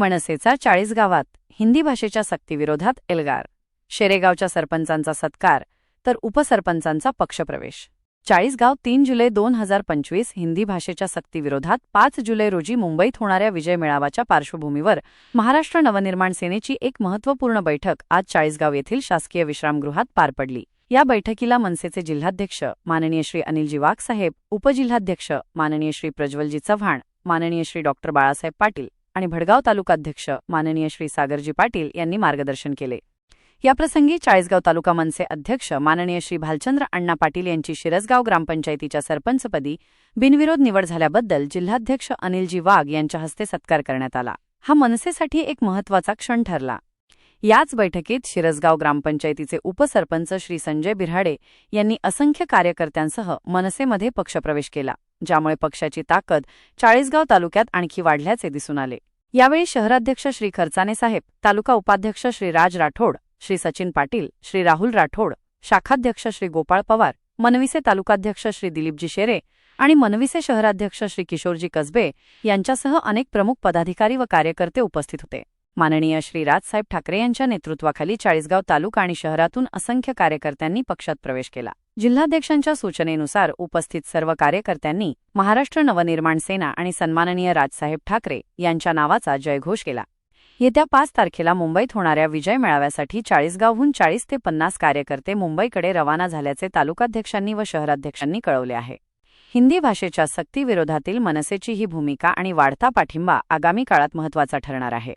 मनसेचा चाळीस गावात हिंदी भाषेच्या सक्तीविरोधात एल्गार. शेरेगावच्या सरपंचांचा सत्कार तर उपसरपंचांचा पक्षप्रवेश. चाळीसगाव तीन जुलै दोन हजार पंचवीस हिंदी भाषेच्या सक्तीविरोधात पाच जुलै रोजी मुंबईत होणाऱ्या विजय मेळाव्याच्या पार्श्वभूमीवर महाराष्ट्र नवनिर्माण सेनेची एक महत्त्वपूर्ण बैठक आज चाळीसगाव येथील शासकीय विश्रामगृहात पार पडली. या बैठकीला मनसेचे जिल्हाध्यक्ष माननीय श्री अनिलजी वाघसाहेब उपजिल्हाध्यक्ष माननीय श्री प्रज्वलजी चव्हाण माननीय श्री डॉक्टर बाळासाहेब पाटील आणि भडगाव तालुकाध्यक्ष माननीय श्री सागरजी पाटील यांनी मार्गदर्शन केले. याप्रसंगी चाळीसगाव तालुका मनसे अध्यक्ष माननीय श्री भालचंद्र अण्णा पाटील यांची शिरसगाव ग्रामपंचायतीच्या सरपंचपदी बिनविरोध निवड झाल्याबद्दल जिल्हाध्यक्ष अनिलजी वाघ यांच्या हस्ते सत्कार करण्यात आला. हा मनसेसाठी एक महत्त्वाचा क्षण ठरला. याच बैठकीत शिरसगाव ग्रामपंचायतीचे उपसरपंच श्री संजय बिऱ्हाडे यांनी असंख्य कार्यकर्त्यांसह मनसेमध्ये पक्षप्रवेश केला ज्यामुळे पक्षाची ताकद चाळीसगाव तालुक्यात आणखी वाढल्याचे दिसून आले. यावेळी शहराध्यक्ष श्री खर्चाने साहेब तालुका उपाध्यक्ष श्री राज राठोड श्री सचिन पाटील श्री राहुल राठोड शाखाध्यक्ष श्री गोपाळ पवार मनविसे तालुकाध्यक्ष श्री दिलीपजी शेरे आणि मनविसे शहराध्यक्ष श्री किशोरजी कसबे यांच्यासह अनेक प्रमुख पदाधिकारी व कार्यकर्ते उपस्थित होते. माननीय श्री राजसाहेब ठाकरे यांच्या नेतृत्वाखाली चाळीसगाव तालुका आणि शहरातून असंख्य कार्यकर्त्यांनी पक्षात प्रवेश केला. जिल्हाध्यक्षांच्या सूचनेनुसार उपस्थित सर्व कार्यकर्त्यांनी महाराष्ट्र नवनिर्माण सेना आणि सन्माननीय राजसाहेब ठाकरे यांच्या नावाचा जयघोष केला. येत्या पाच तारखेला मुंबईत होणाऱ्या विजय मेळाव्यासाठी चाळीसगावहून चाळीस ते पन्नास कार्यकर्ते मुंबईकडे रवाना झाल्याचे तालुकाध्यक्षांनी व शहराध्यक्षांनी कळवले आहे. हिंदी भाषेच्या सक्तीविरोधातील मनसेची ही भूमिका आणि वाढता पाठिंबा आगामी काळात महत्त्वाचा ठरणार आहे.